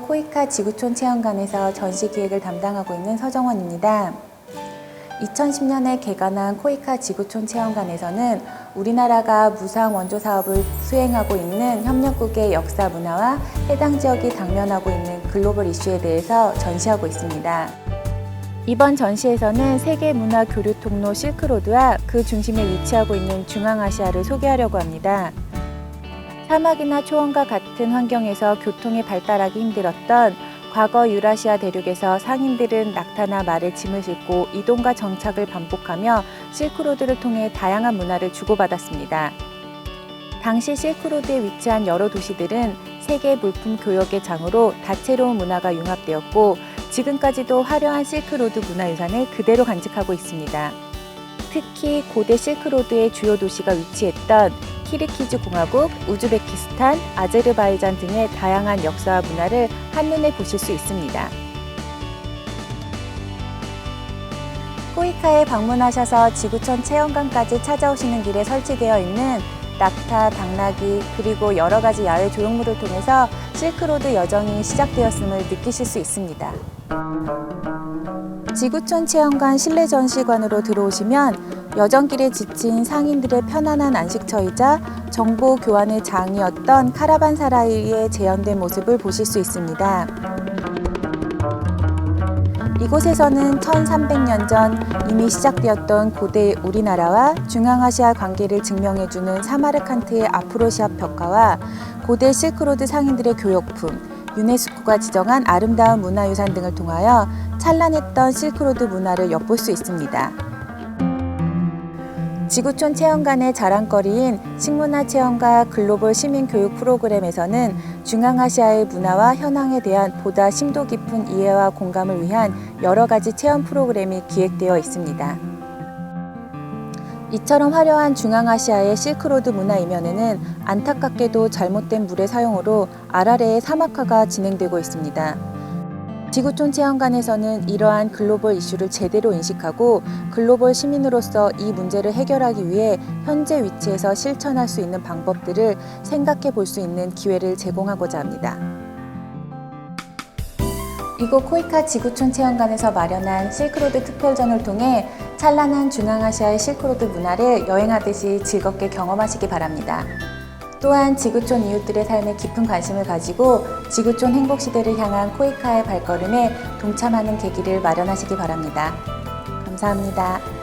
코이카 지구촌 체험관에서 전시 기획을 담당하고 있는 서정원입니다. 2010년에 개관한 코이카 지구촌 체험관에서는 우리나라가 무상 원조 사업을 수행하고 있는 협력국의 역사 문화와 해당 지역이 당면하고 있는 글로벌 이슈에 대해서 전시하고 있습니다. 이번 전시에서는 세계 문화 교류 통로 실크로드와 그 중심에 위치하고 있는 중앙아시아를 소개하려고 합니다. 사막이나 초원과 같은 환경에서 교통이 발달하기 힘들었던 과거 유라시아 대륙에서 상인들은 낙타나 말에 짐을 싣고 이동과 정착을 반복하며 실크로드를 통해 다양한 문화를 주고받았습니다. 당시 실크로드에 위치한 여러 도시들은 세계 물품 교역의 장으로 다채로운 문화가 융합되었고 지금까지도 화려한 실크로드 문화유산을 그대로 간직하고 있습니다. 특히 고대 실크로드의 주요 도시가 위치했던 키르키즈 공화국, 우즈베키스탄, 아제르바이잔 등의 다양한 역사와 문화를 한눈에 보실 수 있습니다. 코이카에 방문하셔서 지구촌 체험관까지 찾아오시는 길에 설치되어 있는 낙타, 당나귀, 그리고 여러 가지 야외 조형물을 통해서 실크로드 여정이 시작되었음을 느끼실 수 있습니다. 지구촌 체험관 실내 전시관으로 들어오시면 여정길에 지친 상인들의 편안한 안식처이자 정보 교환의 장이었던 카라반사라이의 재현된 모습을 보실 수 있습니다. 이곳에서는 1300년 전 이미 시작되었던 고대 우리나라와 중앙아시아 관계를 증명해주는 사마르칸트의 아프로시아 벽화와 고대 실크로드 상인들의 교역품, 유네스코가 지정한 아름다운 문화유산 등을 통하여 찬란했던 실크로드 문화를 엿볼 수 있습니다. 지구촌 체험관의 자랑거리인 식문화 체험과 글로벌 시민 교육 프로그램에서는 중앙아시아의 문화와 현황에 대한 보다 심도 깊은 이해와 공감을 위한 여러 가지 체험 프로그램이 기획되어 있습니다. 이처럼 화려한 중앙아시아의 실크로드 문화 이면에는 안타깝게도 잘못된 물의 사용으로 아라레의 사막화가 진행되고 있습니다. 지구촌 체험관에서는 이러한 글로벌 이슈를 제대로 인식하고 글로벌 시민으로서 이 문제를 해결하기 위해 현재 위치에서 실천할 수 있는 방법들을 생각해 볼 수 있는 기회를 제공하고자 합니다. 이곳 코이카 지구촌 체험관에서 마련한 실크로드 특별전을 통해 찬란한 중앙아시아의 실크로드 문화를 여행하듯이 즐겁게 경험하시기 바랍니다. 또한 지구촌 이웃들의 삶에 깊은 관심을 가지고 지구촌 행복시대를 향한 코이카의 발걸음에 동참하는 계기를 마련하시기 바랍니다. 감사합니다.